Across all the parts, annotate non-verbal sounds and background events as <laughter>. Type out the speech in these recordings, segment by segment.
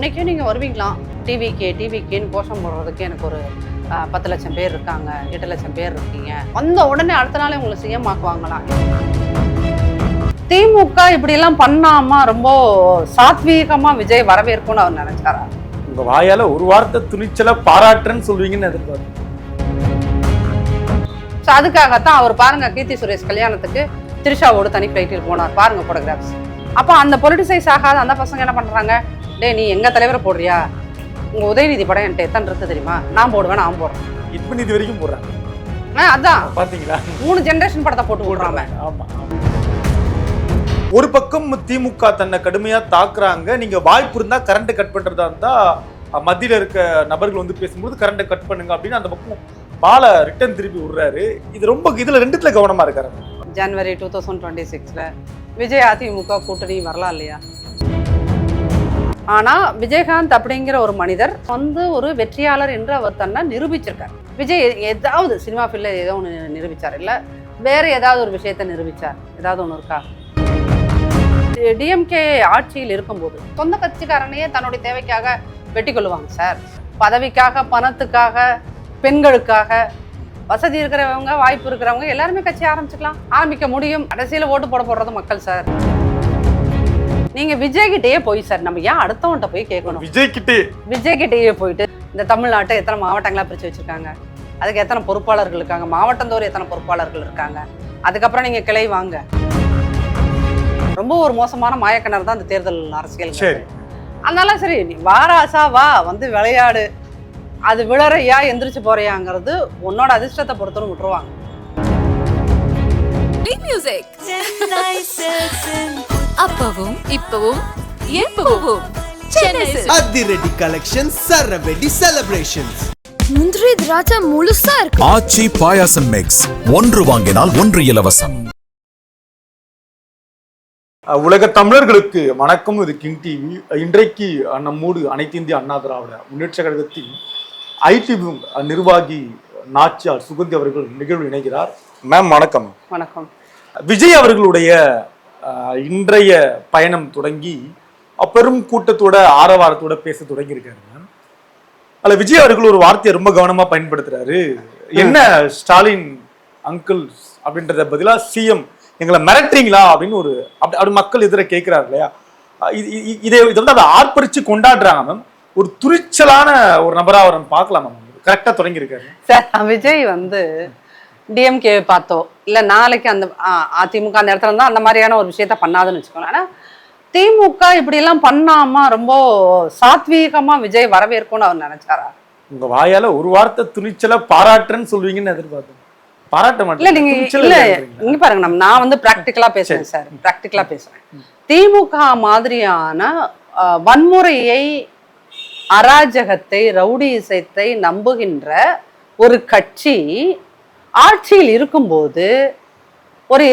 இன்னைக்கும் நீங்கள் வருவீங்களாம் டிவிக்கு டிவிக்குன்னு கோஷம் போடுறதுக்கு எனக்கு ஒரு பத்து லட்சம் பேர் இருக்காங்க எட்டு லட்சம் பேர் இருக்கீங்க. வந்த உடனே அடுத்த நாளே உங்களை சிஎம் ஆக்குவாங்களாம் திமுக இப்படியெல்லாம் பண்ணாம ரொம்ப சாத்வீகமா விஜய் வரவேற்கும்னு அவர் நினைச்சாரா? உங்க வாயால ஒரு வார்த்தை துணிச்சல பாராட்டுறேன்னு சொல்லுவீங்கன்னு எதிர்பார்த்தேன் ஸோ அதுக்காகத்தான் அவர் பாருங்க கீர்த்தி சுரேஷ் கல்யாணத்துக்கு திரிஷாவோட தனி ஃப்ளைட்டில் போனார். பாருங்க ஃபோட்டோகிராஃப்ஸ் அப்போ அந்த பொலிட்டிசைஸ் ஆகாத அந்த பசங்க என்ன பண்றாங்க? டேய் நீ எங்க தலைவரை போடுறியா? உங்க உதயநிதி படம் என்கிட்ட எத்தனை இருக்கு தெரியுமா? நான் போடுவேன் நான் போடுறேன். இப்ப இது வரைக்கும் போடுறாங்க. ஆ, அதான். பாத்தீங்களா? மூணு ஜெனரேஷன் படத்தை போட்டு விடுறாம ஆமா ஆமா. ஒரு பக்கம் திமுக தன்னை கடுமையா தாக்குறாங்க. நீங்க வாய்ப்பு இருந்தா கரண்ட் கட் பண்றதா இருந்தா அஹ், மத்தியில இருக்க நபர்கள் வந்து பேசும்போது கரண்ட்டை கட் பண்ணுங்க அப்படின்னு அந்த பக்கம் பால ரிட்டர்ன் திருப்பி விடுறாரு. இது ரொம்ப இதுல ரெண்டுத்துல கவனமா இருக்காரு. ஜனவரி டூ தௌசண்ட் டுவெண்ட்டி சிக்ஸில் விஜய் அதிமுக கூட்டணி வரலாம் இல்லையா ஆனால் விஜயகாந்த் அப்படிங்கிற ஒரு மனிதர் வந்து ஒரு வெற்றியாளர் என்று அவர் தன்னை நிரூபிச்சிருக்கார். விஜய் ஏதாவது சினிமா ஃபீல்டில் ஏதோ ஒன்று நிரூபிச்சார் இல்லை வேறு ஏதாவது ஒரு விஷயத்தை நிரூபிச்சார் ஏதாவது ஒன்று இருக்கா? டிஎம்கே ஆட்சியில் இருக்கும்போது சொந்த கட்சிக்காரனையே தன்னுடைய தேவைக்காக வெட்டி கொள்ளுவாங்க சார். பதவிக்காக பணத்துக்காக பெண்களுக்காக வசதி இருக்கிறவங்க வாய்ப்பு இருக்கிறவங்க எல்லாருமே கட்சி ஆரம்பிச்சுக்கலாம். ஆரம்பிக்க முடியும். கடைசியில் ஓட்டு போட போடுறது மக்கள் சார். நீங்க விஜய் கிட்டயே போய் சார். நம்ம ஏன் அடுத்தவன்கிட்ட போய் கேட்கணும்? விஜய் கிட்டே விஜய் கிட்டயே போயிட்டு இந்த தமிழ்நாட்டை எத்தனை மாவட்டங்களா பிரிச்சு வச்சிருக்காங்க? அதுக்கு எத்தனை பொறுப்பாளர்கள் இருக்காங்க? மாவட்டந்தோறும் எத்தனை பொறுப்பாளர்கள் இருக்காங்க? அதுக்கப்புறம் நீங்க கிளை வாங்க. ரொம்ப ஒரு மோசமான மாயக்கிணறு தான் இந்த தேர்தல் அரசியல். அதனால சரி நீ வாராசா வா வந்து விளையாடு. அது விழறையா எந்திரிச்சு போறியாங்கிறது உன்னோட அதிர்ஷ்டத்தை பொறுத்துன்னு விட்டுருவாங்க. அப்பவும் இப்பவும் எப்பவும். அதிரடி கலெக்ஷன் சரவெடி செலிப்ரேஷன்ஸ் முந்திரி திராட்சை முழுசா இருக்கு. ஆச்சி பாயாசம் மிக்ஸ் ஒன்று வாங்கினால் ஒன்று இலவசம். உலக தமிழர்களுக்கு வணக்கம். இது கிங் டிவி. இன்றைக்கு நம்மோடு அனைத்து இந்திய அண்ணா திராவிட முன்னேற்ற கழகத்தின் ஐடி நிர்வாகி நாச்சியார் சுகந்தி அவர்கள் நிகழ்வு இணைகிறார். மேம் வணக்கம். வணக்கம். விஜய் அவர்களுடைய இன்றைய பயணம் தொடங்கி பெரும் கூட்டத்தோட ஆரவாரத்தோட பேச தொடங்கி இருக்காரு மேம் அதுல விஜய் அவர்கள் ஒரு வார்த்தையை ரொம்ப கவனமா பயன்படுத்துறாரு. என்ன ஸ்டாலின் அங்கிள்ஸ் அப்படின்றத பதிலா சிஎம் எங்களை மிரட்டுறீங்களா அப்படின்னு ஒரு அப்படி அப்படி மக்கள் எதிர கேட்கிறாரு இல்லையா? இது- இது- இதை இதை வந்து அதை ஆர்ப்பரிச்சு கொண்டாடுறாங்க மேம் ஒரு துணிச்சலான ஒரு நபரா அவர் பார்க்கலாம் மேம் கரெக்டா தொடங்கி இருக்காரு சார் விஜய் வந்து டிஎம்கே பார்த்தோ இல்லை நாளைக்கு அந்த அதிமுக அந்த இடத்துல இருந்தால் அந்த மாதிரியான ஒரு விஷயத்த பண்ணாதுன்னு வச்சுக்கோங்களேன். ஆனால் திமுக இப்படியெல்லாம் பண்ணாம ரொம்ப சாத்வீகமா விஜய் வரவேற்கும்னு அவர் நினைச்சாரா? உங்க வாயால ஒரு வார்த்தை துணிச்சலா பாராட்டுறேன்னு சொல்லுவீங்கன்னு எதிர்பார்த்தேன். பாராட்ட இல்ல மாட்டேன் நீங்க இல்ல? இங்க பாருங்க நம்ம நான் வந்து பிராக்டிக்கலா பேசுறேன் சார். பிராக்டிக்கலா பேசுறேன். திமுக மாதிரியான வன்முறையை அராஜகத்தை ரவுடிசத்தை நம்புகின்ற ஒரு கட்சி ஆட்சியில் இருக்கும்போது ஒரு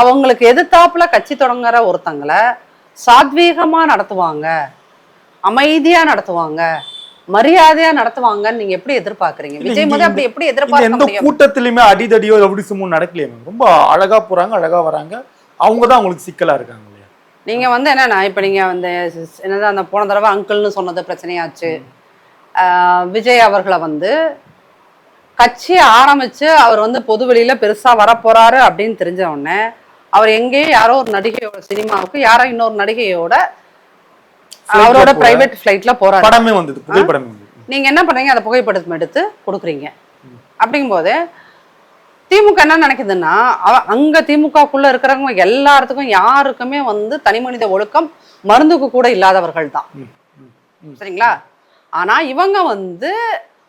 அவங்களுக்கு எதிர்த்தாப்புல கட்சி தொடங்குற ஒருத்தங்களை சாத்வீகமா நடத்துவாங்க அமைதியா நடத்துவாங்க மரியாதையா நடத்துவாங்கன்னு நீங்க எப்படி எதிர்பார்க்கறீங்க? விஜய் முதல் அப்படி எப்படி எதிர்பார்க்க எந்த கூட்டத்திலுமே அடிதடியோ ரவுடிசமும் நடக்கலையே. ரொம்ப அழகா போறாங்க அழகா வராங்க. அவங்க தான் அவங்களுக்கு சிக்கலா இருக்காங்க. நீங்க வந்து என்னன்னா இப்ப நீங்க வந்து என்னது அந்த போன தடவை அங்கிள்னு சொன்னது பிரச்சனையாச்சு. விஜய் அவர்களை வந்து கட்சி ஆரம்பிச்சு அவர் வந்து பொது வெளியில பெருசா வரப்போறாரு அப்படின்னு தெரிஞ்ச உடனே அவர் எங்கேயோ யாரோ ஒரு நடிகையோட சினிமாவுக்கு யாரோ இன்னொரு நடிகையோட அவரோட. பிரைவேட் ஃபிளைட்ல போறாரு. படமே வந்தது புகைப்படமே நீங்க என்ன பண்றீங்க அதை புகைப்படம் எடுத்து கொடுக்குறீங்க. அப்படிங்கும்போது திமுக என்ன நினைக்குதுன்னா அவ- அங்க திமுகக்குள்ள இருக்கிறவங்க எல்லாத்துக்கும் யாருக்குமே வந்து தனி மனித ஒழுக்கம் மருந்துக்கு கூட இல்லாதவர்கள் தான். சரிங்களா? ஆனா இவங்க வந்து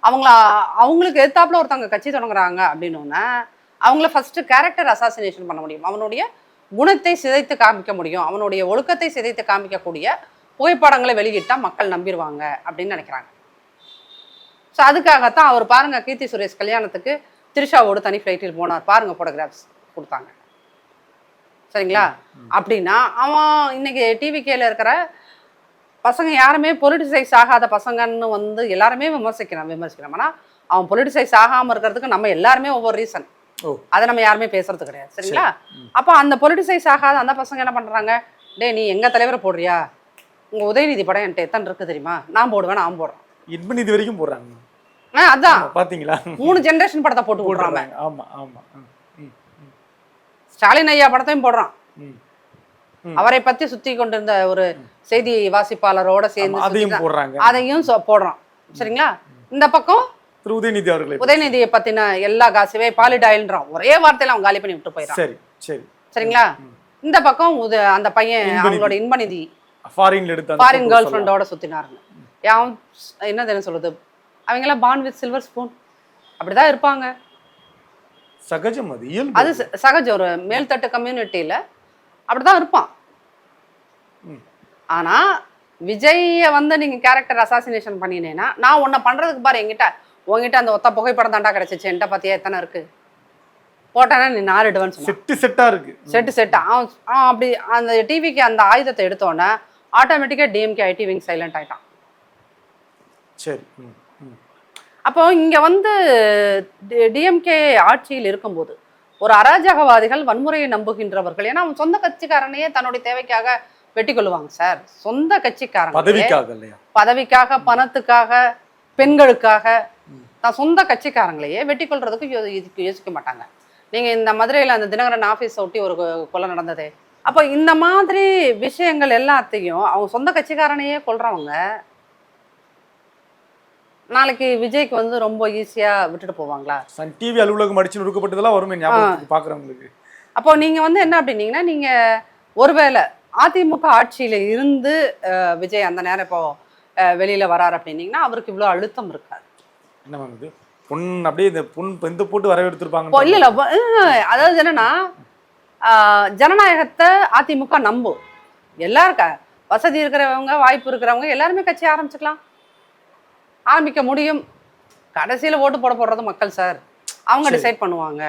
அவங்கள அவங்களுக்கு எதிர்த்தாப்புல ஒருத்தவங்க கட்சி தொடங்குறாங்க அப்படின்னோடனே அவங்கள ஃபர்ஸ்ட் கேரக்டர் அசாசினேஷன் பண்ண முடியும். அவனுடைய குணத்தை சிதைத்து காமிக்க முடியும். அவனுடைய ஒழுக்கத்தை சிதைத்து காமிக்கக்கூடிய புகைப்படங்களை வெளியிட்டா மக்கள் நம்பிடுவாங்க அப்படின்னு நினைக்கிறாங்க. ஸோ அதுக்காகத்தான் அவர் பாருங்க கீர்த்தி சுரேஷ் கல்யாணத்துக்கு திரிஷாவோட தனி ஃப்ளைட்டில் போனார். பாருங்க ஃபோட்டோகிராஃப்ஸ் கொடுத்தாங்க. சரிங்களா? அப்படின்னா அவன் இன்னைக்கு டிவிகேல இருக்கிற பசங்க யாருமே பொலிட்டிசைஸ் ஆகாத பசங்கன்னு வந்து எல்லாருமே விமர்சிக்கிறான் விமர்சிக்கிறான். ஆனால் அவன் பொலிட்டிசைஸ் ஆகாம இருக்கிறதுக்கு நம்ம எல்லாருமே ஒவ்வொரு ரீசன் அதை நம்ம யாருமே பேசுறது கிடையாது. சரிங்களா? அப்போ அந்த பொலிட்டிசைஸ் ஆகாத அந்த பசங்க என்ன பண்றாங்க? டேய் நீ எங்க தலைவரை போடுறியா? உங்க உதயநிதி படம் என்கிட்ட எத்தனை இருக்கு தெரியுமா? நான் போடுவேன் நான் போடுறேன். இன்ப இது வரைக்கும் போடுறாங்க. அதான். பாத்தீங்களா? மூணு ஜெனரேஷன் படத்தை போட்டு போடுறாங்க ஆமா ஆமா. ஸ்டாலின் ஐயா படத்தையும் போடுறான். அவரை பத்தி சுத்தி கொண்டிருந்த ஒரு செய்தி வாசிப்பாளரோட சேர்ந்து அதையும் போடுறாங்க. அதையும் போடுறான். சரிங்களா? இந்த பக்கம் திரு உதயநிதி அவர்களை உதயநிதியை பத்தின எல்லா காசுவே பாலிடாயில்ன்றான் ஒரே வார்த்தையில அவன் காலி பண்ணி விட்டு போயிடறான் சரி சரி. சரிங்களா? இந்த பக்கம் உத அந்த பையன். அவங்களோட இன்பநிதி ஃபாரின்ல எடுத்த ஃபாரின் கேர்ள். ஃப்ரெண்டோட சுத்தினாருங்க. அவன் ஸ்- என்ன சொல்றது? அவங்கெல்லாம் பான் வித் சில்வர் ஸ்பூன் அப்படிதான் இருப்பாங்க. சகஜம் அது இயல்பு அது சகஜம் ஒரு மேல்தட்டு கம்யூனிட்டியில அப்படிதான் இருப்பான். ஆனா விஜய வந்து நீங்க கேரக்டர் அசாசினேஷன் பண்ணினேன்னா நான் உன்னை பண்றதுக்கு பாரு என்கிட்ட உன்கிட்ட அந்த ஒத்த புகைப்படம் தாண்டா கிடைச்சிச்சு என்கிட்ட பாத்தியா எத்தனை இருக்கு? போட்டானா நீ நாரிடுவேன்னு செட்டு செட்டா இருக்கு. Set set. அவன் அவன் அப்படி அந்த டிவிக்கு அந்த ஆயுதத்தை எடுத்தோன்னே ஆட்டோமேட்டிக்காக டிஎம்கே ஐடி விங் சைலண்ட் ஆயிட்டான். சரி. அப்போ இங்க வந்து டிஎம்கே ஆட்சியில் இருக்கும்போது ஒரு அராஜகவாதிகள் வன்முறையை நம்புகின்றவர்கள். ஏன்னா அவன் சொந்த கட்சிக்காரனையே தன்னுடைய தேவைக்காக வெட்டி கொள்ளுவாங்க சார். சொந்த கட்சிக்காரங்க. பதவிக்காக பதவிக்காக பணத்துக்காக பெண்களுக்காக தான் சொந்த கட்சிக்காரங்களையே வெட்டி கொள்றதுக்கு யோசிக்க மாட்டாங்க. நீங்க இந்த மதுரையில அந்த தினகரன் ஆபீஸ் ஒட்டி ஒரு கொலை நடந்ததே. அப்போ இந்த மாதிரி விஷயங்கள் எல்லாத்தையும் அவங்க சொந்த கட்சிக்காரனையே கொல்றவங்க நாளைக்கு விஜய்க்கு வந்து ரொம்ப ஈஸியா விட்டுட்டு போவாங்களா? சன் டிவி அலுவலகம் அடிச்சு நொறுக்கப்பட்டதெல்லாம் வருமே ஞாபகத்துக்கு பாக்குறவங்களுக்கு. அப்போ நீங்க வந்து என்ன அப்படின்னீங்கன்னா நீங்க ஒருவேளை அதிமுக ஆட்சியில இருந்து விஜய் அந்த நேரம் இப்போ வெளியில வராரு அப்படின்னீங்கன்னா அவருக்கு இவ்வளவு அழுத்தம் இருக்காது. என்ன மேம் இது? பொன் அப்படியே இந்த பொன் பெந்து போட்டு வரவேற்றிருப்பாங்க இப்போ இல்ல இல்ல அதாவது என்னன்னா ஜனநாயகத்தை அதிமுக நம்பும். எல்லாருக்க வசதி இருக்கிறவங்க வாய்ப்பு இருக்கிறவங்க எல்லாருமே கட்சி ஆரம்பிச்சுக்கலாம். ஆரம்பிக்க முடியும். கடைசியில ஓட்டு போட போடுறது மக்கள் சார். அவங்க. டிசைட் பண்ணுவாங்க.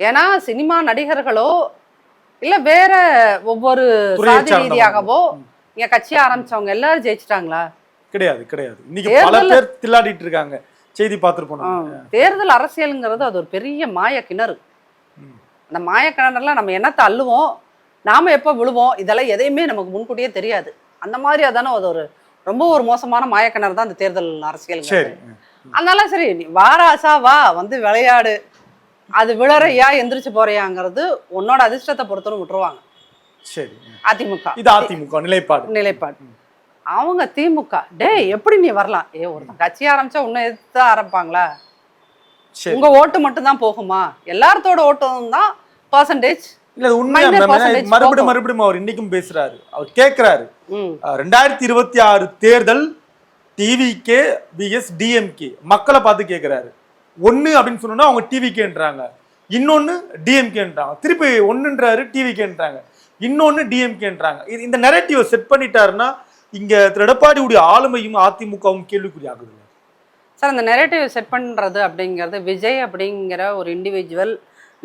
ஏன்னா சினிமா நடிகர்களோ இல்ல வேற ஒவ்வொரு சாதி. ரீதியாகவோ இங்க கட்சி ஆரம்பிச்சவங்க எல்லாரும் ஜெயிச்சிட்டாங்களா? கிடையாது கிடையாது. இன்னைக்கு பல பேர் தில்லாடிட்டு இருக்காங்க. செய்தி பார்த்துருப்போம். தேர்தல் அரசியலுங்கிறது அது ஒரு பெரிய மாய கிணறு. அந்த மாய கிணறுல நம்ம என்னத்தை அள்ளுவோம்? நாம எப்போ விழுவோம்? இதெல்லாம் எதையுமே நமக்கு முன்கூட்டியே தெரியாது. அந்த மாதிரி அதானே அது ஒரு ரொம்ப ஒரு மோசமான மாயக்கிணறு தான் அந்த தேர்தல் அரசியல். சரி. அதனால சரி வாராசா வா வந்து விளையாடு. அது விழறையா எந்திரிச்சு போறியாங்கிறது உன்னோட அதிர்ஷ்டத்தை பொறுத்துன்னு விட்டுருவாங்க. சரி. அதிமுக. இது அதிமுக நிலைப்பாடு. நிலைப்பாடு. அவங்க திமுக டேய் எப்படி நீ வரலாம்? ஏ ஒருத்தன் கட்சி ஆரம்பிச்சா உன்னை எதிர்த்து ஆரம்பிப்பாங்களா? உங்க ஓட்டு மட்டும் தான் போகுமா? எல்லார்த்தோட ஓட்டும் தான் பர்சன்டேஜ் இல்ல அது உண்மையா மறுபடியும். மறுபடியும் அவர் இன்னைக்கும் பேசுறாரு. அவர் கேட்கிறாரு ரெண்டாயிரத்தி இருபத்தி ஆறு தேர்தல் டிவிகே பிஎஸ் டிஎம்கே மக்களை பார்த்து கேட்கிறாரு ஒன்னு அப்படின்னு சொன்னோம்னா அவங்க டிவிகேன்றாங்க இன்னொன்னு டிஎம்கேன்றாங்க திருப்பி ஒன்னுன்றாரு டிவிகேன்றாங்க இன்னொன்னு டிஎம்கேன்றாங்க இது இந்த நெரட்டிவை செட் பண்ணிட்டாருன்னா இங்க திரு எடப்பாடியுடைய ஆளுமையும் அதிமுகவும் கேள்விக்குறி ஆகுது சார் அந்த நெரேட்டிவ் செட் பண்ணுறது அப்படிங்கிறது விஜய் அப்படிங்கிற ஒரு இண்டிவிஜுவல்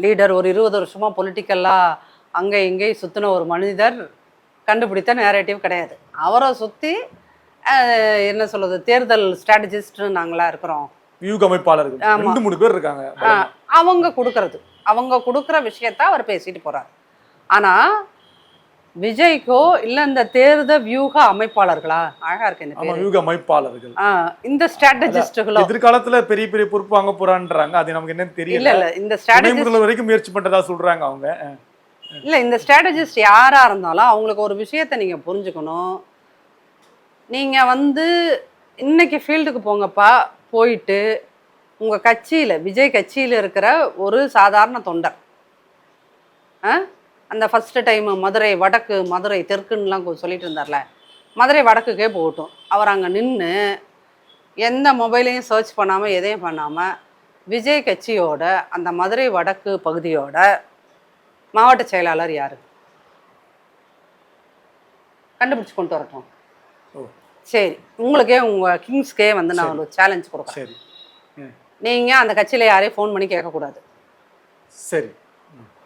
லீடர் ஒரு இருபது வருஷமா பொலிட்டிக்கலாக அங்கே இங்கே சுற்றின ஒரு மனிதர் கண்டுபிடித்த நேரேட்டிவ் கிடையாது. அவரை சுற்றி என்ன சொல்றது தேர்தல் ஸ்ட்ராட்டஜிஸ்ட்னு நாங்களாம் இருக்கிறோம். வியூக அமைப்பாளர்கள் ஆமா. ரெண்டு மூணு பேர் இருக்காங்க. அவங்க கொடுக்கறது. அவங்க கொடுக்குற விஷயத்த அவர் பேசிட்டு போறாரு. ஆனா விஜய்க்கோ இல்ல இந்த தேர்தல் வியூக அமைப்பாளர்களா? அழகா இருக்கு இந்த வியூக அமைப்பாளர்கள். இந்த ஸ்ட்ராட்டஜிஸ்டுகளோ? எதிர்காலத்துல பெரிய பெரிய பொறுப்பு வாங்க போறான்றாங்க. அது நமக்கு என்னன்னு தெரியல. இல்ல இந்த முதல்வர் வரைக்கும் முயற்சி பண்றதா சொல்றாங்க அவங்க. இல்ல இந்த ஸ்ட்ராட்டஜிஸ்ட் யாரா இருந்தாலும் அவங்களுக்கு ஒரு விஷயத்த நீங்க புரிஞ்சுக்கணும். நீங்க வந்து இன்னைக்கு ஃபீல்டுக்கு போங்கப்பா போயிட்டு உங்க கட்சியில விஜய் கட்சியில இருக்கிற ஒரு சாதாரண தொண்டர். ஆ? அந்த ஃபர்ஸ்ட் டைம் மதுரை வடக்கு மதுரை தெற்குன்னுலாம் கொ- சொல்லிட்டு இருந்தார்ல. மதுரை வடக்குக்கே போகட்டும். அவர் அங்கே நின்று எந்த மொபைலையும் சர்ச் பண்ணாமல் எதையும் பண்ணாமல் விஜய் கட்சியோட அந்த மதுரை வடக்கு பகுதியோட மாவட்ட செயலாளர் யாரு? கண்டுபிடிச்சு கொண்டு வரட்டும். ஓ. சரி உங்களுக்கே உங்க கிங்ஸ்க்கே வந்து நான் ஒரு சேலஞ்ச் கொடுக்குறேன். சரி. ம், நீங்க அந்த கட்சியில யாரையும் ஃபோன் பண்ணி கேட்கக்கூடாது. சரி.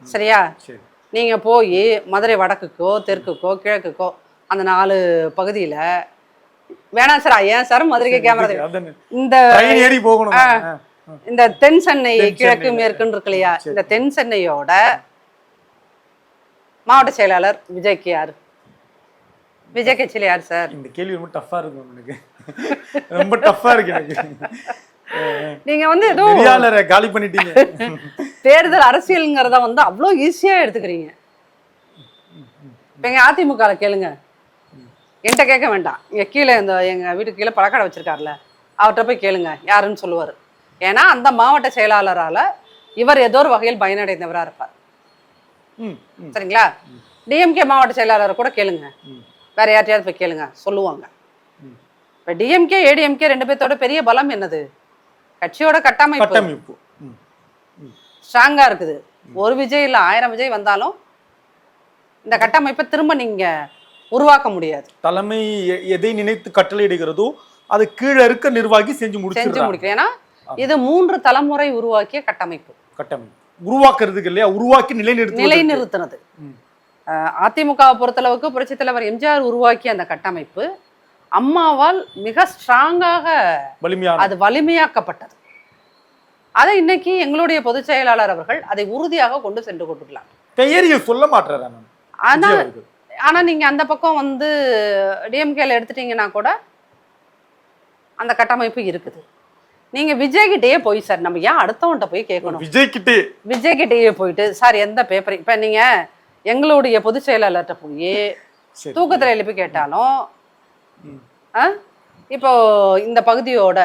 சரியா? சரி. நீங்க போய் மதுரை வடக்குக்கோ தெற்குக்கோ கிழக்குக்கோ அந்த நாலு பகுதியில வேணாம் சார் ஏன் சார் மதுரைக்கு கேமரா. இந்த போகணும். இந்த தென் சென்னை கிழக்கு. மேற்குன்னு இருக்கு இல்லையா. இந்த தென் சென்னையோட மாவட்ட செயலாளர் விஜய்க்கு யாரு விஜய் கட்சியில யார் சார் இந்த கேள்வி ரொம்ப டஃப்பா இருக்கும் எனக்கு ரொம்ப டஃப்பா இருக்கு எனக்கு நீங்க வந்து ஏதோ காலி பண்ணிட்டீங்க. தேர்தல் அரசியலுங்கிறத வந்து அவ்வளோ ஈஸியா எடுத்துக்கிறீங்க. எங்க அதிமுக கேளுங்க. என்கிட்ட கேட்க வேண்டாம். இங்க கீழே இந்த எங்க வீட்டுக்கு கீழே பழக்கடை வச்சிருக்காருல அவர்கிட்ட போய் கேளுங்க யாருன்னு சொல்லுவார். ஏன்னா அந்த மாவட்ட செயலாளரால இவர் ஏதோ ஒரு வகையில் பயனடைந்தவரா இருப்பார். சரிங்களா? டிஎம்கே மாவட்ட செயலாளரை கூட கேளுங்க. வேற யார்ட்டையாவது போய் கேளுங்க சொல்லுவாங்க. இப்போ டிஎம்கே ஏடிஎம்கே ரெண்டு பேர்த்தோட பெரிய பலம் என்னது? கட்சியோட கட்டமைப்பு. கட்டமைப்பு. ஸ்ட்ராங்கா இருக்குது. ஒரு விஜய் இல்ல ஆயிரம் விஜய் வந்தாலும் இந்த கட்டமைப்பை திரும்ப நீங்க உருவாக்க முடியாது. தலைமை எதை நினைத்து கட்டளையிடுகிறதோ அது கீழே இருக்க நிர்வாகி செஞ்சு செஞ்சு முடிச்சு முடிக்கல. ஏன்னா இது மூன்று தலைமுறை உருவாக்கிய கட்டமைப்பு. கட்டமைப்பு. உருவாக்குறதுக்கு இல்லையா? உருவாக்கி நிலைநிறுத்து நிலைநிறுத்தினது. அதிமுகவை பொறுத்தளவுக்கு புரட்சித் தலைவர் எம்ஜிஆர் உருவாக்கிய அந்த கட்டமைப்பு. அம்மாவால் மிக ஸ்ட்ராங்காக அது வலிமையாக்கப்பட்டது அதை இன்னைக்கு எங்களுடைய பொதுச் செயலாளர் அவர்கள் அதை உறுதியாக கொண்டு சென்று கொண்டுள்ளார் பெயரையும் சொல்ல மாட்டாரா ஆனா. ஆனா நீங்க அந்த பக்கம் வந்து டிஎம்கேல எடுத்துட்டீங்கன்னா கூட அந்த கட்டமைப்பு இருக்குது நீங்க விஜய் கிட்டயே போய் சார் நம்ம ஏன் அடுத்தவன்கிட்ட போய் கேட்கணும் விஜய் கிட்டே விஜய் கிட்டயே போயிட்டு சார் எந்த பேப்பர் இப்ப நீங்க எங்களுடைய பொதுச் செயலாளர்கிட்ட போய். தூக்கத்துல எழுப்பி கேட்டாலும்? இப்போ இந்த பகுதியோட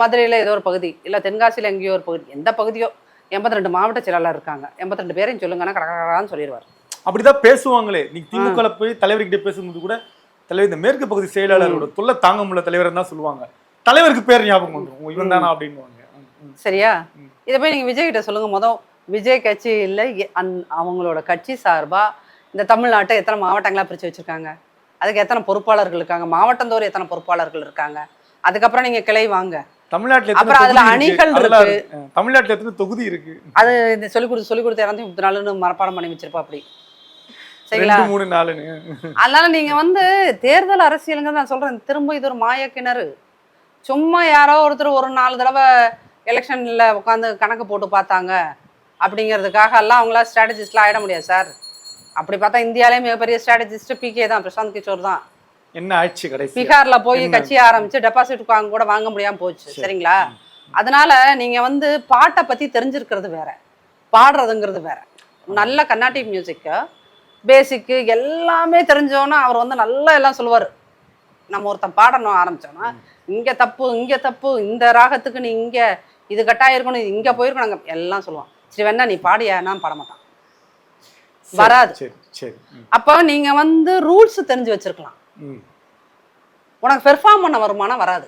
மதுரையில ஏதோ ஒரு பகுதி இல்ல தென்காசியில எங்கேயோ ஒரு பகுதி எந்த பகுதியோ எண்பத்தி ரெண்டு மாவட்ட செயலாளர் இருக்காங்க. எண்பத்தி ரெண்டு பேரையும் சொல்லுங்கன்னா கடகடான்னு சொல்லிடுவார் அப்படிதான் பேசுவாங்களே. நீ திமுக போய் தலைவர்கிட்ட பேசும்போது கூட தலைவர் இந்த மேற்கு பகுதி செயலாளரோட தொல்லை தாங்க முடியல தலைவர் தான் சொல்லுவாங்க. தலைவருக்கு பேர் ஞாபகம் வந்துரும். இவன் தானா ம். சரியா? இதை போய் நீங்க விஜய் கிட்ட சொல்லுங்க. மொதல் விஜய் கட்சி இல்லை அந் அவங்களோட கட்சி சார்பா இந்த தமிழ்நாட்டை எத்தனை மாவட்டங்களா பிரிச்சு வச்சிருக்காங்க? அதுக்கு எத்தனை பொறுப்பாளர்கள் இருக்காங்க? மாவட்டந்தோறும் எத்தனை பொறுப்பாளர்கள் இருக்காங்க? அதுக்கப்புறம் நீங்க கிளை வாங்க. தமிழ்நாட்டுல அப்புறம் அதுல அணிகள் இருக்கு. தமிழ்நாட்டுல எத்தனை தொகுதி இருக்கு? அது சொல்லி கொடுத்து சொல்லி கொடுத்து இரநூத்தி முப்பத்தி நாலுன்னு மனப்பாடம் பண்ணி வச்சிருப்பா அப்படி. சரிங்களா? ரெண்டு மூணு நாலுன்னு. அதனால நீங்க வந்து தேர்தல் அரசியலுங்க நான் சொல்றேன். திரும்ப இது ஒரு மாய கிணறு. சும்மா யாரோ ஒருத்தர் ஒரு நாலு தடவை எலெக்ஷன்ல உட்காந்து கணக்கு போட்டு பார்த்தாங்க. அப்படிங்கிறதுக்காக எல்லாம் அவங்களா ஸ்ட்ராட்டஜிஸ்ட்லாம் ஆயிட முடியாது சார். அப்படி பார்த்தா இந்தியாலே மிகப்பெரிய ஸ்ட்ராட்டஜிஸ்ட் பிகே தான் பிரசாந்த் கிஷோர் தான். என்ன ஆயிடுச்சு கடைசி பீகார்ல போய்? கட்சி ஆரம்பிச்சு டெபாசிட் வாங்க கூட வாங்க முடியாம போச்சு சரிங்களா? அதனால நீங்க வந்து பாட்டை பத்தி தெரிஞ்சிருக்கிறது வேற பாடுறதுங்கிறது வேற. நல்ல கர்நாடிக் மியூசிக்கு பேசிக்கு எல்லாமே தெரிஞ்சோன்னா அவர் வந்து நல்லா எல்லாம் சொல்லுவார். நம்ம ஒருத்தன் பாடணும் ஆரம்பிச்சோன்னா இங்க தப்பு இங்க தப்பு இந்த ராகத்துக்கு நீ இங்க இது இது இங்க போயிருக்கணும் எல்லாம் சொல்லுவான். சரி வேணா நீ பாடியா? நான் பாட மாட்டான். வராது. சரி சரி. ம், அப்போ நீங்க வந்து ரூல்ஸ் தெரிஞ்சு வச்சிருக்கலாம். உனக்கு பெர்ஃபார்ம் பண்ண வருமானம் வராது.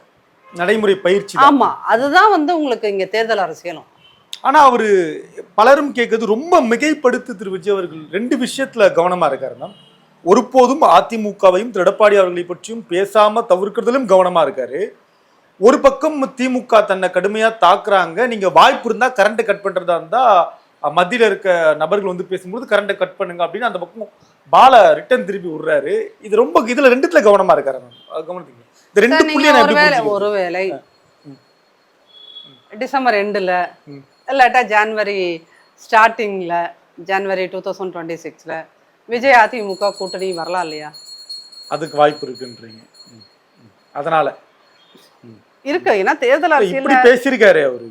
நடைமுறை பயிற்சி. ஆமா அதுதான் வந்து உங்களுக்கு இங்க தேர்தல் அரசியலும். ஆனா அவரு பலரும் கேட்கறது ரொம்ப மிகைப்படுத்து திரு விஜய் அவர்கள் ரெண்டு விஷயத்துல கவனமா இருக்காரு மேம். ஒருபோதும் அதிமுகவையும் திரு எடப்பாடி அவர்களை பற்றியும் பேசாம தவிர்க்கிறதுலும் கவனமா இருக்காரு. ஒரு பக்கம் திமுக தன்னை கடுமையா தாக்குறாங்க. நீங்க வாய்ப்பு இருந்தா கரண்ட் கட் பண்றதா இருந்தா மத்தியில இருக்க நபர்கள் வந்து பேசும்போது கரண்ட்டை கட் பண்ணுங்க அப்படின்னு அந்த பக்கம் பால ரிட்டர்ன் திருப்பி விடுறாரு. இது ரொம்ப இதுல ரெண்டுத்துல கவனமா இருக்காரு கவனித்தீங்க இந்த ரெண்டு புள்ளியை ஒருவேளை? ஒருவேளை டிசம்பர் எண்டில் ம். இல்லாட்டா ஜான்வரி ஸ்டார்டிங்கில் ஜான்வரி டூ தௌசண்ட் டுவெண்ட்டி சிக்ஸில் விஜய் அதிமுக கூட்டணி வரலாம் இல்லையா? அதுக்கு வாய்ப்பு இருக்குன்றீங்க. அதனால. இருக்கு. ஏன்னா தேர்தல் இப்படி பேசியிருக்காரு அவரு.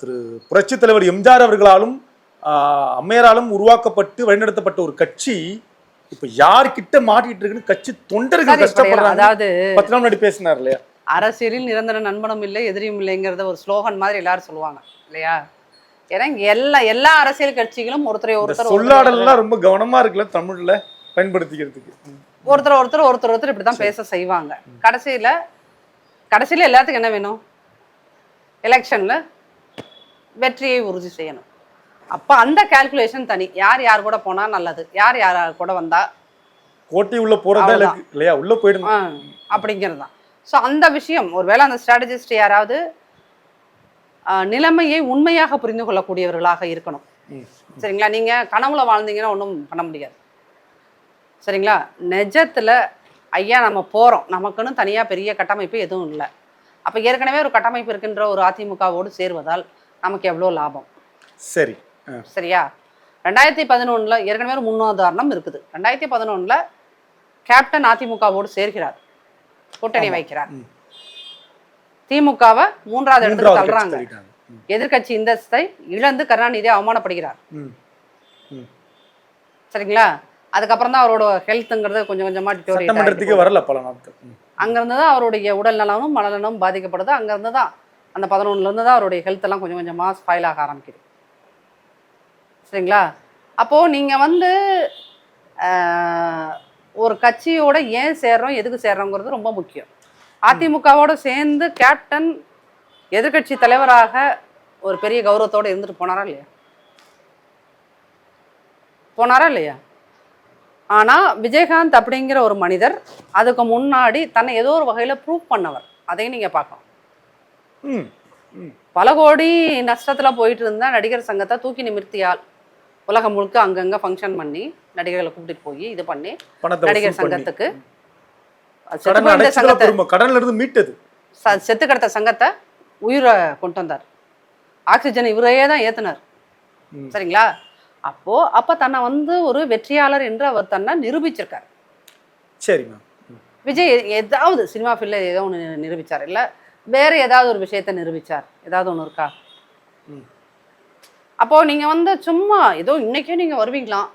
திரு புரட்சி தலைவர் எம்ஜிஆர் அவர்களாலும் அம்மையாராலும் உருவாக்கப்பட்டு வழிநடத்தப்பட்ட ஒரு கட்சி இப்ப யார்கிட்ட மாட்டிட்டு இருக்குன்னு கட்சி தொண்டர்கள் கஷ்டப்படுறாங்க. அதாவது பத்து நாள் முன்னாடி பேசினார் இல்லையா? அரசியலில் நிரந்தர நண்பனும் இல்லை எதிரியும் இல்லைங்கிறத ஒரு ஸ்லோகன் மாதிரி எல்லாரும் சொல்லுவாங்க இல்லையா? ஏன்னா எல்லா எல்லா அரசியல் கட்சிகளும் ஒருத்தரை ஒருத்தர் சொல்லாடல்லாம் ரொம்ப கவனமா இருக்குல்ல தமிழ்ல பயன்படுத்திக்கிறதுக்கு. ஒருத்தர் ஒருத்தர் ஒருத்தர் ஒருத்தர் இப்படி தான் பேச செய்வாங்க. கடைசியில கடைசியில எல்லாத்துக்கும் என்ன வேணும்? எலெக்ஷன்ல வெற்றியை உறுதி செய்யணும். அப்ப அந்த கால்குலேஷன் தனி. யார் யார் கூட போனா நல்லது? யார் யார் கூட வந்தா கோட்டை உள்ள போறதா இல்லையா? உள்ள போயிடணும் ஆ, அப்படிங்கிறது தான் ஸோ அந்த விஷயம் ஒருவேளை அந்த ஸ்ட்ராட்டஜிஸ்ட் யாராவது நிலைமையை உண்மையாக புரிந்து கொள்ளக்கூடியவர்களாக இருக்கணும். சரிங்களா? நீங்க கனவுல வாழ்ந்தீங்கன்னா ஒன்றும் பண்ண முடியாது. சரிங்களா? நிஜத்துல ஐயா நம்ம போறோம். நமக்குன்னு தனியா பெரிய கட்டமைப்பு எதுவும் இல்லை. அப்ப ஏற்கனவே ஒரு கட்டமைப்பு இருக்கின்ற ஒரு அதிமுகவோடு சேர்வதால் நமக்கு எவ்வளோ லாபம்? சரி. சரியா? ரெண்டாயிரத்தி பதினொன்றில் ஏற்கனவே ஒரு முன்னுதாரணம் இருக்குது. ரெண்டாயிரத்தி பதினொன்றில் கேப்டன் அதிமுகவோடு சேர்கிறார். கூட்டணி வைக்கிறார். திமுகவை மூன்றாவது இடத்துக்கு கட்சி தள்ளுறாங்க. எதிர்க்கட்சி இந்தஸ்தை இழந்து கருணாநிதி அவமானப்படுகிறார். சரிங்களா? அதுக்கப்புறம் தான் அவரோட ஹெல்த்துங்கிறது கொஞ்சம் கொஞ்சமா சட்டமன்றத்துக்கே வரல பல நாட்கள். அங்கேருந்து தான் அவருடைய உடல் நலனும் மனநலனும் பாதிக்கப்படுது. அங்கேருந்து தான் அந்த பதினொன்றுலேருந்து தான் அவருடைய ஹெல்த் எல்லாம் கொஞ்சம் கொஞ்சமாக ஸ்பாயில் ஆக ஆரம்பிக்குது. சரிங்களா? அப்போது நீங்கள் வந்து ஒரு கட்சியோட ஏன் சேர்றோம் எதுக்கு சேர்றோங்கிறது ரொம்ப முக்கியம். அதிமுகவோட சேர்ந்து கேப்டன் எதிர்க்கட்சி தலைவராக ஒரு பெரிய கௌரவத்தோடு இருந்துட்டு போனாரா இல்லையா? போனாரா இல்லையா? ஆனால் விஜயகாந்த் அப்படிங்கிற ஒரு மனிதர் அதுக்கு முன்னாடி தன்னை ஏதோ ஒரு வகையில் ப்ரூவ் பண்ணவர். அதையும் நீங்கள் பார்க்கணும். ம், ம். பல கோடி நஷ்டத்தில் போயிட்டு இருந்த நடிகர் சங்கத்தை தூக்கி நிமிர்த்தியால் உலகம் முழுக்க அங்கங்கே ஃபங்க்ஷன் பண்ணி நடிகர்களை கூப்பிட்டு போய் இது பண்ணி நடிகர். சங்கத்துக்கு செத்து கடன்ல இருந்து மீட்டது. கிடத்த சங்கத்தை உயிரை கொண்டு வந்தார். ஆக்சிஜன் இவரையே தான் ஏத்துனார். சரிங்களா? அப்போ அப்ப தன்னை வந்து ஒரு வெற்றியாளர் என்று அவர் தன்னை நிரூபிச்சிருக்கார். சரி விஜய் ஏதாவது சினிமா ஃபீல்டில் ஏதோ ஒன்று நிரூபிச்சார்? இல்லை வேற ஏதாவது ஒரு விஷயத்தை நிரூபிச்சார்? ஏதாவது ஒன்று இருக்கா? ம். அப்போ நீங்க வந்து சும்மா ஏதோ இன்னைக்கே நீங்க வருவீங்களாம்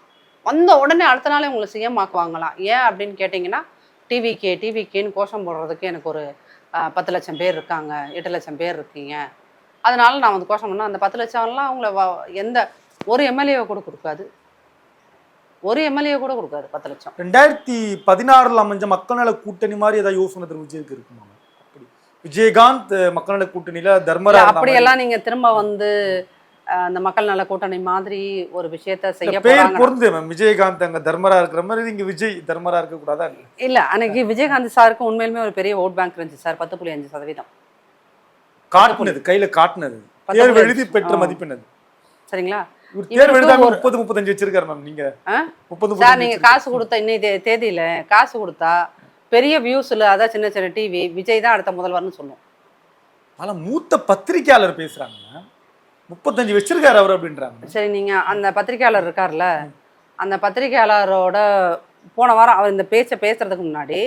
வந்த உடனே அடுத்த நாளே உங்களை சிஎம் ஆக்குவாங்களாம் ஏன் அப்படின்னு கேட்டிங்கன்னா டிவிகே டிவிகேன்னு கோஷம் போடுறதுக்கு எனக்கு ஒரு பத்து லட்சம் பேர் இருக்காங்க. எட்டு லட்சம் பேர் இருக்கீங்க. அதனால நான் வந்து கோஷம் பண்ணேன். அந்த பத்து லட்சம்லாம் அவங்கள எந்த ஒரு எம்எல்ஏவை கூட கொடுக்காது. ஒரு எம்எல்ஏ கூட கொடுக்காது பத்து லட்சம். ரெண்டாயிரத்தி பதினாறுல அமைஞ்ச மக்கள் நல கூட்டணி மாதிரி ஏதாவது யோசனை திரு விஜய்க்கு இருக்குமா? அப்படி. விஜயகாந்த் மக்கள் நல கூட்டணியில இல்ல, தர்மரா இருந்தா மாதிரி. அப்படியெல்லாம் நீங்க திரும்ப வந்து அந்த மக்கள் நல கூட்டணி மாதிரி ஒரு விஷயத்த செய்ய பேர் பொருந்து மேம். விஜயகாந்த் அங்க தர்மரா இருக்கிற மாதிரி இங்க விஜய் தர்மரா இருக்க கூடாதா இல்ல? இல்ல அன்னைக்கு விஜயகாந்த் சாருக்கு உண்மையிலுமே ஒரு பெரிய ஓட் பேங்க் இருந்துச்சு சார் பத்து புள்ளி அஞ்சு சதவீதம். காட்டுனது கையில காட்டுனது. தேர்வு எழுதி. பெற்ற அது சரிங்களா? தேர்வு எழுதாம முப்பது முப்பத்தஞ்சு வச்சிருக்காரு மேம் நீங்க? முப்பது சார் நீங்க. காசு கொடுத்த இன்னைக்கு தேதியில காசு கொடுத்தா பெரிய வியூஸ்ல அதான் சின்ன சின்ன டிவி விஜய் தான் அடுத்த முதல்வர்னு சொல்லும். ஆனா மூத்த பத்திரிக்கையாளர் பேசுறாங்க முப்பத்தஞ்சு வச்சிருக்காரு அவர் அப்படின்றாங்க. சரி நீங்க அந்த பத்திரிக்கையாளர் இருக்கார்ல அந்த பத்திரிக்கையாளரோட போன வாரம் அவர் இந்த பேச்சை பேசுறதுக்கு முன்னாடி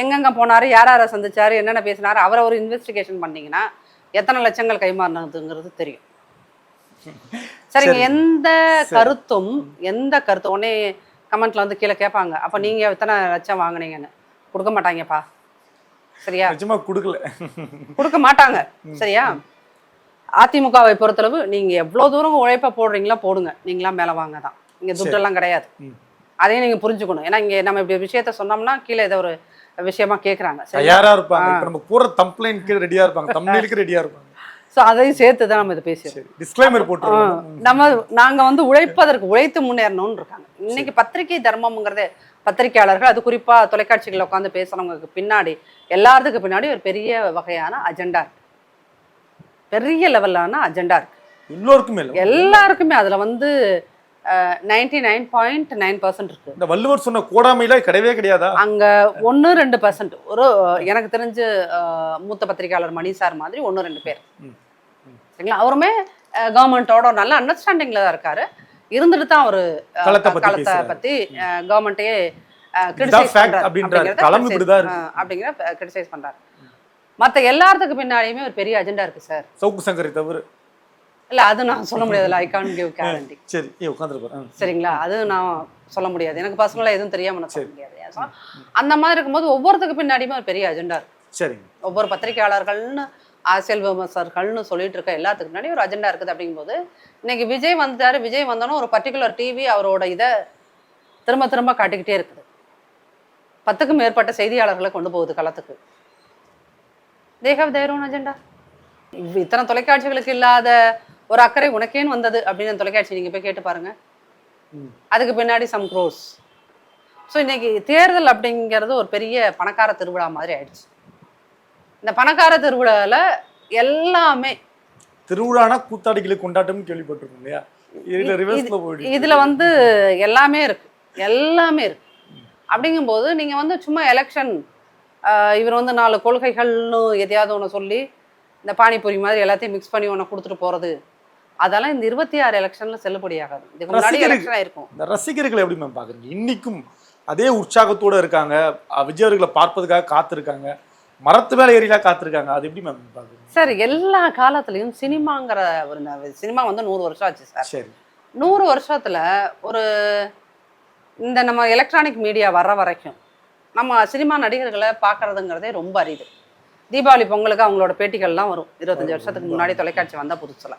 எங்கெங்க போனாரு யார் யாரை சந்திச்சாரு என்னென்ன பேசினாரு அவரை ஒரு இன்வெஸ்டிகேஷன் பண்ணீங்கன்னா எத்தனை லட்சங்கள் கைமாறினதுங்கிறது தெரியும். சரிங்க சரி. எந்த கருத்தும் எந்த கருத்து உடனே கமெண்ட்ல வந்து கீழே கேட்பாங்க. அப்ப நீங்க எத்தனை லட்சம் வாங்குனீங்கன்னு. கொடுக்க மாட்டாங்கப்பா. சரியா? நிஜமா கொடுக்கல. கொடுக்க மாட்டாங்க. சரியா? அதிமுகவை பொறுத்தளவு நீங்க எவ்வளவு தூரம் உழைப்ப போடுறீங்களோ போடுங்க. நீங்களா மேல வாங்க தான் இங்க துட்டெல்லாம் கிடையாது. அதையும் நீங்க புரிஞ்சுக்கணும். ஏன்னா இங்க நம்ம இப்படி விஷயத்த சொன்னோம்னா கீழே ஏதோ ஒரு விஷயமா கேக்குறாங்க. சரி தயாரா இருப்பாங்க. நம்ம போற கம்ப்ளைண்ட்க்கு ரெடியா இருப்பாங்க. தமிழுக்கு ரெடியா இருப்பாங்க. ஸோ அதையும் சேர்த்து தான் நம்ம இதை பேசுறோம் சரி. டிஸ்க்ளைமர் போட்டுருவோம். நம்ம நாங்க வந்து உழைப்பதற்கு உழைத்து முன்னேறணும்னு இருக்காங்க. இன்னைக்கு பத்திரிகை தர்மம்ங்கிறதே பத்திரிகையாளர்கள் அது குறிப்பா தொலைக்காட்சிகளில் உட்காந்து பேசுறவங்களுக்கு பின்னாடி எல்லாத்துக்கு பின்னாடி ஒரு பெரிய வகையான அஜெண்டா இருக்கு. பெரிய லெவலான அஜெண்டா இருக்கு. எல்லோருக்குமே எல்லாருக்குமே அதுல வந்து ninety nine point nine percent இருக்கு. இந்த வள்ளுவர் சொன்ன கோடாமையில கிடையவே கிடையாதா? அங்க ஒன்று ரெண்டு பர்சன்ட் ஒரு எனக்கு தெரிஞ்சு மூத்த பத்திரிகையாளர் மணி சார் மாதிரி ஒன்று ரெண்டு பேர். சரிங்களா? அவருமே கவர்மெண்ட்டோட நல்ல அண்டர்ஸ்டாண்டிங்ல தான் இருக்காரு. இருந்துட்டு தான் அவரு அஹ், களத்தை பத்தி கவர்மெண்ட்டையே கிரிட்டிசைஸ் பண்றாரு. அப்படிங்கிற கிரிட்டிசைஸ் பண்றாரு. மத்த எல்லாத்துக்கு பின்னாடியுமே ஒரு பெரிய அஜெண்டா இருக்கு சார் சவுக்கு சங்கரை தவிர. இல்ல அது நான் சொல்ல முடியாதுல்ல ஐ கான் கிவ் கேரண்டி சரி ஏ உட்காந்துருப்பாரு சரிங்களா? அது நான் சொல்ல முடியாது. எனக்கு பர்சனலாக எதுவும் தெரியாம நான் சொல்ல முடியாது. அந்த மாதிரி இருக்கும்போது ஒவ்வொருத்துக்கு பின்னாடியுமே ஒரு பெரிய அஜெண்டா இருக்கு. சரிங்க. ஒவ்வொரு பத்திரிகையாளர்கள்னு அரசியல் விமர்சகர்கள்னு சொல்லிட்டு இருக்க எல்லாத்துக்கு முன்னாடி ஒரு அஜெண்டா இருக்குது அப்படிங்கும்போது இன்னைக்கு விஜய் வந்துட்டாரு. விஜய் வந்தோன்னே ஒரு பர்டிகுலர் டிவி அவரோட இதை திரும்ப திரும்ப காட்டிக்கிட்டே இருக்குது. பத்துக்கும் மேற்பட்ட செய்தியாளர்களை கொண்டு போகுது களத்துக்கு. They have their own agenda இத்தனை தொலைக்காட்சிகளுக்கு இல்லாத ஒரு அக்கறை உனக்கேன்னு வந்தது அப்படின்னு தொலைக்காட்சி நீங்க போய் கேட்டு பாருங்க. அதுக்கு பின்னாடி சம் க்ரோஸ் ஸோ இன்னைக்கு தேர்தல் அப்படிங்கிறது ஒரு பெரிய பணக்கார திருவிழா மாதிரி ஆயிடுச்சு. இந்த பணக்கார திருவிழாவில் எல்லாமே திருவிழானா கூத்தாடிகளுக்கு கொண்டாட்டம்னு கேள்விப்பட்டிருக்கோம் இல்லையா? இதுல வந்து எல்லாமே இருக்கு. எல்லாமே இருக்கு. அப்படிங்கும்போது நீங்க வந்து சும்மா எலெக்ஷன் இவர் வந்து நாலு கொள்கைகள்னு எதையாவது ஒன்று சொல்லி இந்த பானிபூரி மாதிரி எல்லாத்தையும் மிக்ஸ் பண்ணி ஒன்று கொடுத்துட்டு போறது. அதெல்லாம் இந்த இருபத்தி ஆறு எலெக்ஷன்ல செல்லுபடியாகாது. இதுக்கு முன்னாடி எலெக்ஷன் ஆயிருக்கும். இந்த ரசிகர்களை எப்படி மேம் பாக்குறீங்க? இன்னைக்கும் அதே உற்சாகத்தோட இருக்காங்க. விஜய் அவர்களை பார்ப்பதுக்காக காத்திருக்காங்க. மரத்து மேல ஏறிலாம் காத்திருக்காங்க. அது எப்படி மேம் பாக்குறீங்க? சார் எல்லா காலத்துலயும் சினிமாங்கிற ஒரு சினிமா வந்து நூறு வருஷம் ஆச்சு சார். சரி. நூறு வருஷத்துல ஒரு இந்த நம்ம எலக்ட்ரானிக் மீடியா வர்ற வரைக்கும் நம்ம சினிமா நடிகர்களை பார்க்கறதுங்கிறதே ரொம்ப அரிது. தீபாவளி பொங்கலுக்கு அவங்களோட பேட்டிகள்லாம் வரும். இருபத்தஞ்சு வருஷத்துக்கு முன்னாடி தொலைக்காட்சி வந்த புதுசுல.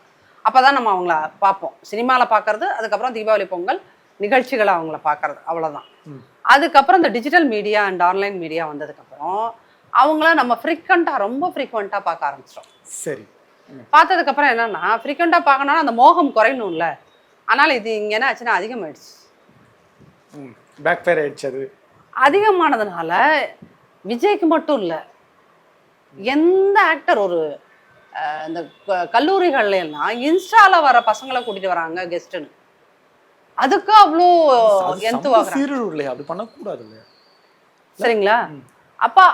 அப்பதான் நம்ம அவங்கள பார்ப்போம். சினிமாவில் பார்க்கறது அதுக்கப்புறம் தீபாவளி பொங்கல் நிகழ்ச்சிகளை அவங்கள பார்க்கறது அவ்வளவுதான். ம். அதுக்கப்புறம் இந்த digital media and online media வந்ததுக்கப்புறம் அவங்கள நம்ம ஃப்ரீக்வெண்ட்டாக ரொம்ப ஃப்ரீக்வெண்ட்டாக பார்க்க ஆரம்பிச்சிட்டோம். சரி. பார்த்ததுக்கு அப்புறம் என்னன்னா ஃப்ரீக்வெண்ட்டாக பார்க்கணும்னா அந்த மோகம் குறையணும்ல. ஆனால் இது இங்கே என்ன ஆச்சுன்னா அதிகமாயிடுச்சு. பேக் ஃபயர் ஆயிடுச்சு அது. அதிகமானதுனால விஜய்க்கு மட்டும் இல்லை எந்த ஆக்டர் ஒரு இந்த கல்லூரிகள்ல எல்லாம் இன்ஸ்டால வர பசங்களை கூட்டிட்டு வராங்க கெஸ்ட்னு அதுக்கு அவ்வளோ எந்து சீரழிவு அப்படி பண்ணக்கூடாது சரிங்களா? அப்போ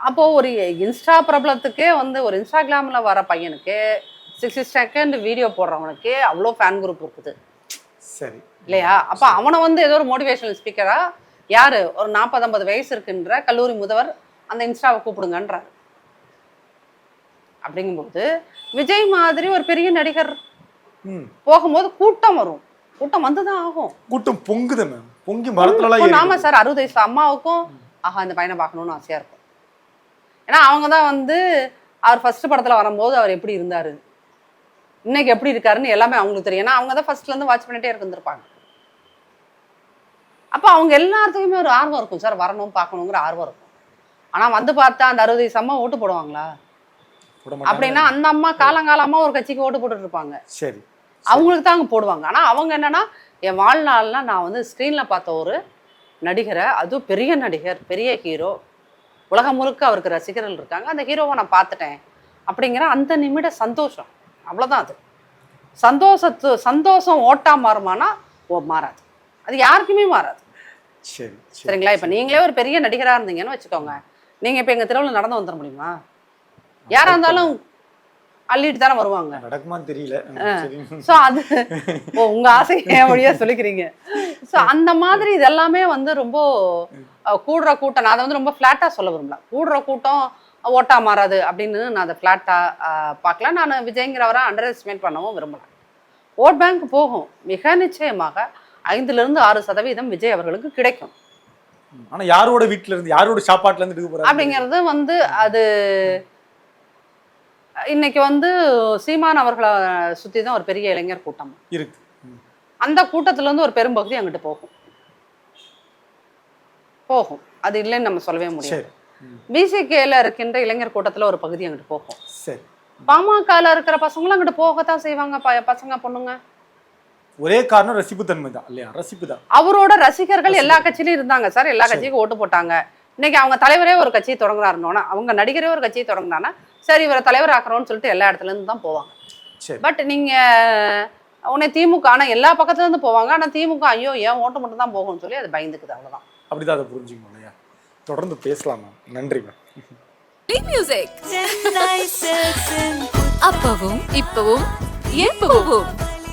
அப்போ ஒரு இன்ஸ்டா பிரபலத்துக்கே வந்து ஒரு இன்ஸ்டாகிராமில் வர பையனுக்கு சிக்ஸ்டி செகண்ட் வீடியோ போடுறவனுக்கு அவ்வளோ ஃபேன் குரூப் இருக்குது. சரி. இல்லையா? அப்போ அவனை வந்து ஏதோ ஒரு மோட்டிவேஷனல் ஸ்பீக்கரா யாரு? ஒரு நாற்பது ஐம்பது வயசு இருக்குன்ற கல்லூரி முதல்வர் அந்த இன்ஸ்டாவை கூப்பிடுங்கன்றாரு. அப்படிங்கும்போது விஜய் மாதிரி ஒரு பெரிய நடிகர் போகும்போது கூட்டம் வரும். கூட்டம் வந்துதான் ஆகும். கூட்டம் பொங்குது மேம் பொங்கி ஏறி நாம சார். அறுபது வயசு அம்மாவுக்கும் ஆஹா இந்த பையனை பார்க்கணும்னு ஆசையா இருக்கும். ஏன்னா அவங்க தான் வந்து அவர் ஃபர்ஸ்ட் படத்துல வரும்போது அவர் எப்படி இருந்தாரு? இன்னைக்கு எப்படி இருக்காருன்னு எல்லாமே அவங்களுக்கு தெரியும். ஏன்னா அவங்க தான் ஃபர்ஸ்ட்ல இருந்து வாட்ச் பண்ணிட்டே இருந்திருப்பாங்க. அப்போ அவங்க எல்லாத்துக்குமே ஒரு ஆர்வம் இருக்கும். சார் வரணும் பார்க்கணுங்கிற ஆர்வம் இருக்கும். ஆனா வந்து பார்த்தா அந்த அறுபது வயசு அம்மா ஓட்டு போடுவாங்களா. அப்படின்னா அந்த அம்மா காலங்காலமா ஒரு கட்சிக்கு ஓட்டு போட்டுட்டு இருப்பாங்க. சரி. அவங்களுக்கு தான் அங்கே போடுவாங்க. ஆனால் அவங்க என்னன்னா என் வாழ்நாள்ல நான் வந்து ஸ்க்ரீனில் பார்த்த ஒரு நடிகரை அதுவும் பெரிய நடிகர் பெரிய ஹீரோ உலகம் முழுக்க அவருக்கு ரசிகர்கள் இருக்காங்க. அந்த ஹீரோவை நான் பார்த்துட்டேன். அப்படிங்கிற அந்த நிமிட சந்தோஷம். அவ்வளோதான் அது. சந்தோஷத்து சந்தோஷம் ஓட்டா மாறுமானா ஓ மாறாது. அது யாருக்குமே மாறாது சரி சரி சரிங்களா? இப்போ நீங்களே ஒரு பெரிய நடிகராக இருந்தீங்கன்னு வச்சுக்கோங்க. நீங்கள் இப்போ எங்கள் தெருவில் நடந்து வந்துட முடியுமா? யாராக இருந்தாலும் அள்ளிட்டு தானே வருவாங்க. நடக்குமான்னு தெரியல. ஸோ அது ஓ உங்க ஆசை <laughs> என் வழியா சொல்லிக்கிறீங்க? ஸோ அந்த மாதிரி இதெல்லாமே வந்து ரொம்ப கூடுற கூட்டம். நான் அதை வந்து ரொம்ப ஃப்ளாட்டாக சொல்ல விரும்பல. கூடுற கூட்டம் ஓட்டா மாறாது அப்படின்னு நான் அதை ஃப்ளாட்டாக பார்க்கல. நான் விஜய்ங்கிறவரை அண்டர் எஸ்டிமேட் பண்ணவும் விரும்பல. ஓட் பேங்க் போகும். மிக நிச்சயமாக ஐந்துலேருந்து ஆறு சதவீதம் விஜய் அவர்களுக்கு கிடைக்கும். ஆனா யாரோட வீட்ல இருந்து யாரோட சாப்பாட்டுல இருந்து எடுக்க போறாங்க அப்படிங்கிறது வந்து அது இன்னைக்கு வந்து சீமான் அவர்களை சுற்றி தான் ஒரு பெரிய இளைஞர் கூட்டம். இருக்கு. அந்த கூட்டத்துல இருந்து ஒரு பெரும்பகுதி அங்கிட்டு போகும். போகும். அது இல்லைன்னு நம்ம சொல்லவே முடியாது. பிசிகேல இருக்கின்ற இளைஞர் கூட்டத்துல ஒரு பகுதி அங்கிட்டு போகும். சரி. பாமகல இருக்கிற பசங்களும் அங்கிட்டு போகத்தான் செய்வாங்க பசங்க பொண்ணுங்க. ஒரே காரணம் ரசிப்பு தன்மை தான். இல்லையா? ரசிப்பு தான் அவரோட ரசிகர்கள் எல்லா கட்சியிலும் இருந்தாங்க சார். எல்லா கட்சிக்கும் ஓட்டு போட்டாங்க. இன்னைக்கு அவங்க தலைவரே ஒரு கட்சியை தொடங்குறாருனோன்னா அவங்க நடிகரே ஒரு கட்சியை தொடங்குனானா சரி இவரை தலைவர் ஆக்குறோம்னு சொல்லிட்டு எல்லா இடத்துல இருந்து தான் போவாங்க. சரி. பட் நீங்க உன்னை திமுக ஆனா எல்லா பக்கத்துல இருந்து போவாங்க. ஆனா திமுக ஐயோ ஏன் ஓட்டு மட்டும் தான் போகும்னு சொல்லி அது பயந்துக்குது. அவ்வளவுதான். அப்படிதான் அதை புரிஞ்சுக்கணும் இல்லையா? தொடர்ந்து பேசலாம் நன்றி மேம். மியூசிக் அப்பவும் இப்பவும் எப்பவும்.